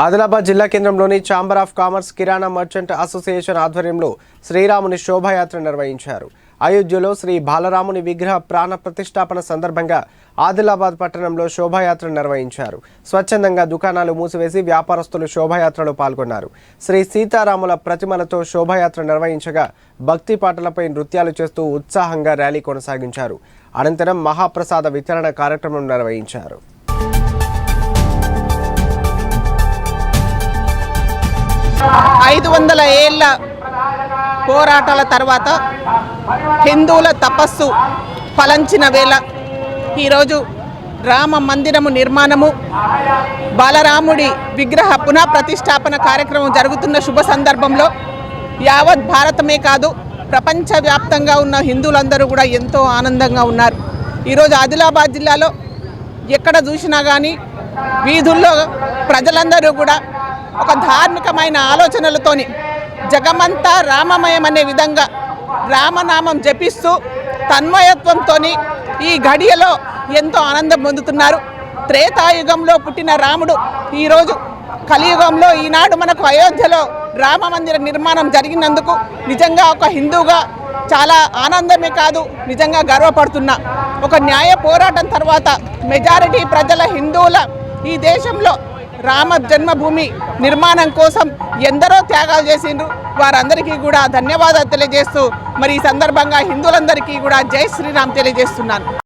ఆదిలాబాద్ జిల్లా కేంద్రంలోని chamber of commerce kirana merchant association ఆధ్వర్యంలో శ్రీరాముని శోభాయాత్ర నిర్వహించారు. అయోధ్యలో శ్రీ బాలరాముని విగ్రహ ప్రాణ ప్రతిష్టాపన సందర్భంగా ఆదిలాబాద్ పట్టణంలో శోభాయాత్ర నిర్వహించారు. స్వచ్ఛందంగా దుకాణాలు మూసివేసి వ్యాపారస్తులు శోభాయాత్రలో పాల్గొన్నారు. శ్రీ సీతారాముల ప్రతిమలతో శోభాయాత్ర నిర్వహించగా భక్తి పాటలపై నృత్యాలు చేస్తూ ఉత్సాహంగా ర్యాలీ కొనసాగించారు. అనంతరం మహాప్రసాద వితరణ కార్యక్రమం నిర్వహించారు. వందల ఏళ్ళ పోరాటాల తర్వాత హిందువుల తపస్సు ఫలంచిన వేళ ఈరోజు రామ మందిరము నిర్మాణము బాలరాముడి విగ్రహ పునః ప్రతిష్టాపన కార్యక్రమం జరుగుతున్న శుభ సందర్భంలో యావత్ భారతమే కాదు ప్రపంచవ్యాప్తంగా ఉన్న హిందువులందరూ కూడా ఎంతో ఆనందంగా ఉన్నారు. ఈరోజు ఆదిలాబాద్ జిల్లాలో ఎక్కడ చూసినా కానీ వీధుల్లో ప్రజలందరూ కూడా ఒక ధార్మికమైన ఆలోచనలతోని జగమంతా రామమయం అనే విధంగా రామనామం జపిస్తూ తన్మయత్వంతో ఈ ఘడియలో ఎంతో ఆనందం పొందుతున్నారు. త్రేతాయుగంలో పుట్టిన రాముడు ఈరోజు కలియుగంలో ఈనాడు మనకు అయోధ్యలో రామ మందిర నిర్మాణం జరిగినందుకు నిజంగా ఒక హిందూగా చాలా ఆనందమే కాదు నిజంగా గర్వపడుతున్నా. ఒక న్యాయ పోరాటం తర్వాత మెజారిటీ ప్రజల హిందువుల ఈ దేశంలో రామ జన్మభూమి నిర్మాణం కోసం ఎందరో త్యాగాలు చేసిండ్రు. వారందరికీ కూడా ధన్యవాదాలు తెలియజేస్తూ మరి ఈ సందర్భంగా హిందువులందరికీ కూడా జై శ్రీరామ్ తెలియజేస్తున్నాను.